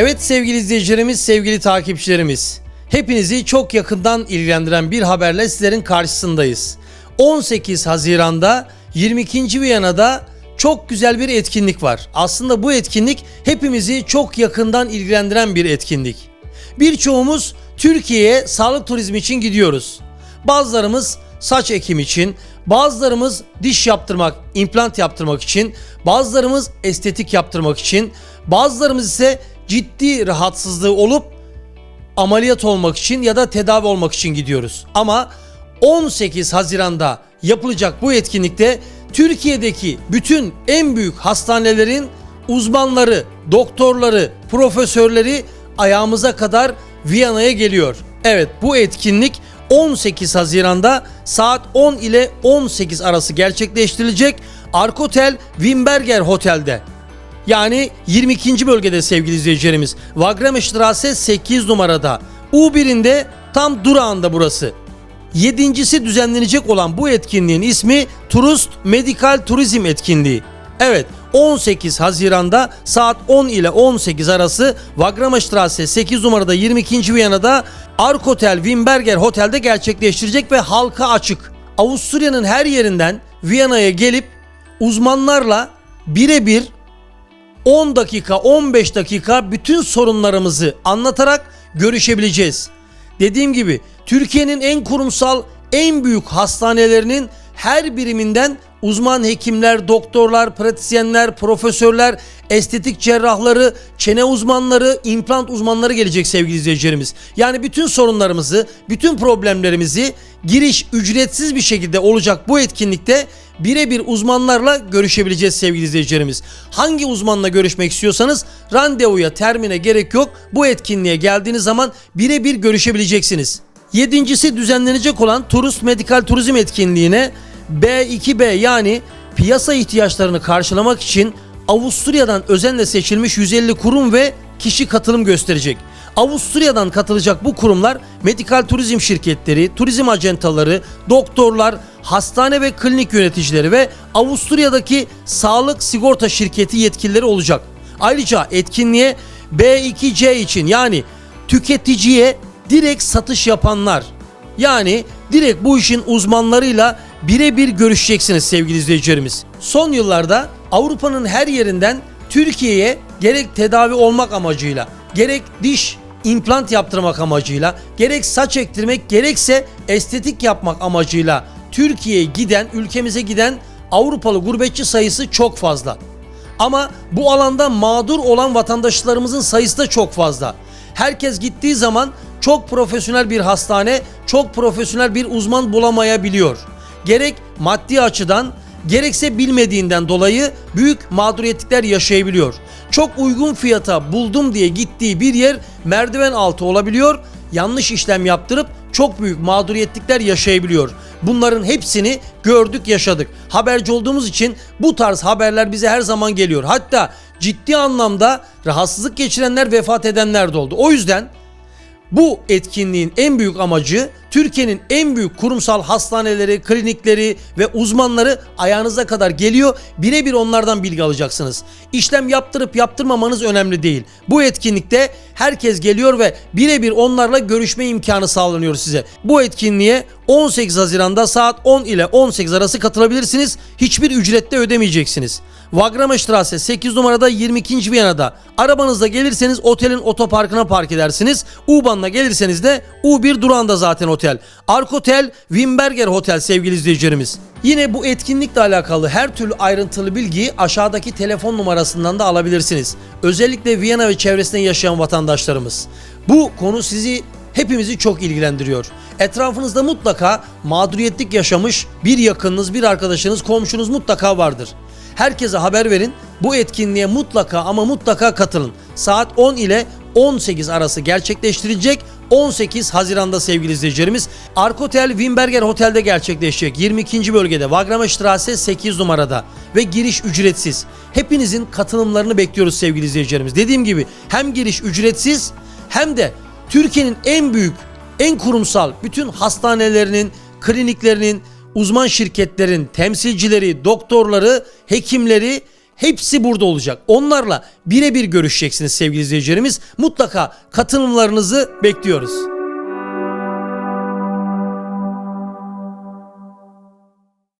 Evet sevgili izleyicilerimiz, sevgili takipçilerimiz. Hepinizi çok yakından ilgilendiren bir haberle sizlerin karşısındayız. 18 Haziran'da 22. Viyana'da çok güzel bir etkinlik var. Aslında bu etkinlik hepimizi çok yakından ilgilendiren bir etkinlik. Birçoğumuz Türkiye'ye sağlık turizmi için gidiyoruz. Bazılarımız saç ekim için, bazılarımız diş yaptırmak, implant yaptırmak için, bazılarımız estetik yaptırmak için, bazılarımız ise ciddi rahatsızlığı olup ameliyat olmak için ya da tedavi olmak için gidiyoruz. Ama 18 Haziran'da yapılacak bu etkinlikte Türkiye'deki bütün en büyük hastanelerin uzmanları, doktorları, profesörleri ayağımıza kadar Viyana'ya geliyor. Evet bu etkinlik 18 Haziran'da saat 10 ile 18 arası gerçekleştirilecek Arkotel Wimberger Hotel'de. Yani 22. bölgede sevgili izleyicilerimiz. Wagramestrasse 8 numarada. U1'inde tam durağında burası. Yedincisi düzenlenecek olan bu etkinliğin ismi Turist Medical Turizm etkinliği. Evet 18 Haziran'da saat 10 ile 18 arası Wagramestrasse 8 numarada 22. Viyana'da Arkotel Wimberger Hotel'de gerçekleştirecek ve halka açık. Avusturya'nın her yerinden Viyana'ya gelip uzmanlarla birebir 10 dakika 15 dakika bütün sorunlarımızı anlatarak görüşebileceğiz. Dediğim gibi Türkiye'nin en kurumsal en büyük hastanelerinin her biriminden uzman hekimler, doktorlar, pratisyenler, profesörler, estetik cerrahları, çene uzmanları, implant uzmanları gelecek sevgili izleyicilerimiz. Yani bütün sorunlarımızı, bütün problemlerimizi giriş ücretsiz bir şekilde olacak bu etkinlikte birebir uzmanlarla görüşebileceğiz sevgili izleyicilerimiz. Hangi uzmanla görüşmek istiyorsanız randevuya, termine gerek yok. Bu etkinliğe geldiğiniz zaman birebir görüşebileceksiniz. Yedincisi düzenlenecek olan Turist Medikal Turizm etkinliğine B2B yani piyasa ihtiyaçlarını karşılamak için Avusturya'dan özenle seçilmiş 150 kurum ve kişi katılım gösterecek. Avusturya'dan katılacak bu kurumlar medikal turizm şirketleri, turizm acentaları, doktorlar, hastane ve klinik yöneticileri ve Avusturya'daki sağlık sigorta şirketi yetkilileri olacak. Ayrıca etkinliğe B2C için yani tüketiciye direkt satış yapanlar yani direkt bu işin uzmanlarıyla birebir görüşeceksiniz sevgili izleyicilerimiz. Son yıllarda Avrupa'nın her yerinden Türkiye'ye gerek tedavi olmak amacıyla, gerek diş implant yaptırmak amacıyla, gerek saç ektirmek, gerekse estetik yapmak amacıyla Türkiye'ye giden, ülkemize giden Avrupalı gurbetçi sayısı çok fazla. Ama bu alanda mağdur olan vatandaşlarımızın sayısı da çok fazla. Herkes gittiği zaman çok profesyonel bir hastane, çok profesyonel bir uzman bulamayabiliyor. Gerek maddi açıdan gerekse bilmediğinden dolayı büyük mağduriyetlikler yaşayabiliyor. Çok uygun fiyata buldum diye gittiği bir yer merdiven altı olabiliyor. Yanlış işlem yaptırıp çok büyük mağduriyetlikler yaşayabiliyor. Bunların hepsini gördük, yaşadık. Haberci olduğumuz için bu tarz haberler bize her zaman geliyor. Hatta ciddi anlamda rahatsızlık geçirenler, vefat edenler de oldu. O yüzden bu etkinliğin en büyük amacı Türkiye'nin en büyük kurumsal hastaneleri, klinikleri ve uzmanları ayağınıza kadar geliyor. Birebir onlardan bilgi alacaksınız. İşlem yaptırıp yaptırmamanız önemli değil. Bu etkinlikte herkes geliyor ve birebir onlarla görüşme imkanı sağlanıyor size. Bu etkinliğe 18 Haziran'da saat 10 ile 18 arası katılabilirsiniz. Hiçbir ücrette ödemeyeceksiniz. Wagramestrasse 8 numarada 22. Viyana'da. Arabanızla gelirseniz otelin otoparkına park edersiniz. U-Bahn'la gelirseniz de U1 durağında zaten otel. Arkotel Wimberger Hotel sevgili izleyicilerimiz. Yine bu etkinlikle alakalı her türlü ayrıntılı bilgiyi aşağıdaki telefon numarasından da alabilirsiniz. Özellikle Viyana ve çevresinde yaşayan vatandaşlarımız. Bu konu sizi hepimizi çok ilgilendiriyor. Etrafınızda mutlaka mağduriyetlik yaşamış bir yakınınız, bir arkadaşınız, komşunuz mutlaka vardır. Herkese haber verin. Bu etkinliğe mutlaka ama mutlaka katılın. Saat 10 ile 18 arası gerçekleştirilecek. 18 Haziran'da sevgili izleyicilerimiz Arkotel Wimberger Hotel'de gerçekleşecek. 22. bölgede Wagramestrasse 8 numarada ve giriş ücretsiz. Hepinizin katılımlarını bekliyoruz sevgili izleyicilerimiz. Dediğim gibi hem giriş ücretsiz hem de Türkiye'nin en büyük, en kurumsal bütün hastanelerinin, kliniklerinin, uzman şirketlerin temsilcileri, doktorları, hekimleri hepsi burada olacak. Onlarla birebir görüşeceksiniz sevgili izleyicilerimiz. Mutlaka katılımlarınızı bekliyoruz.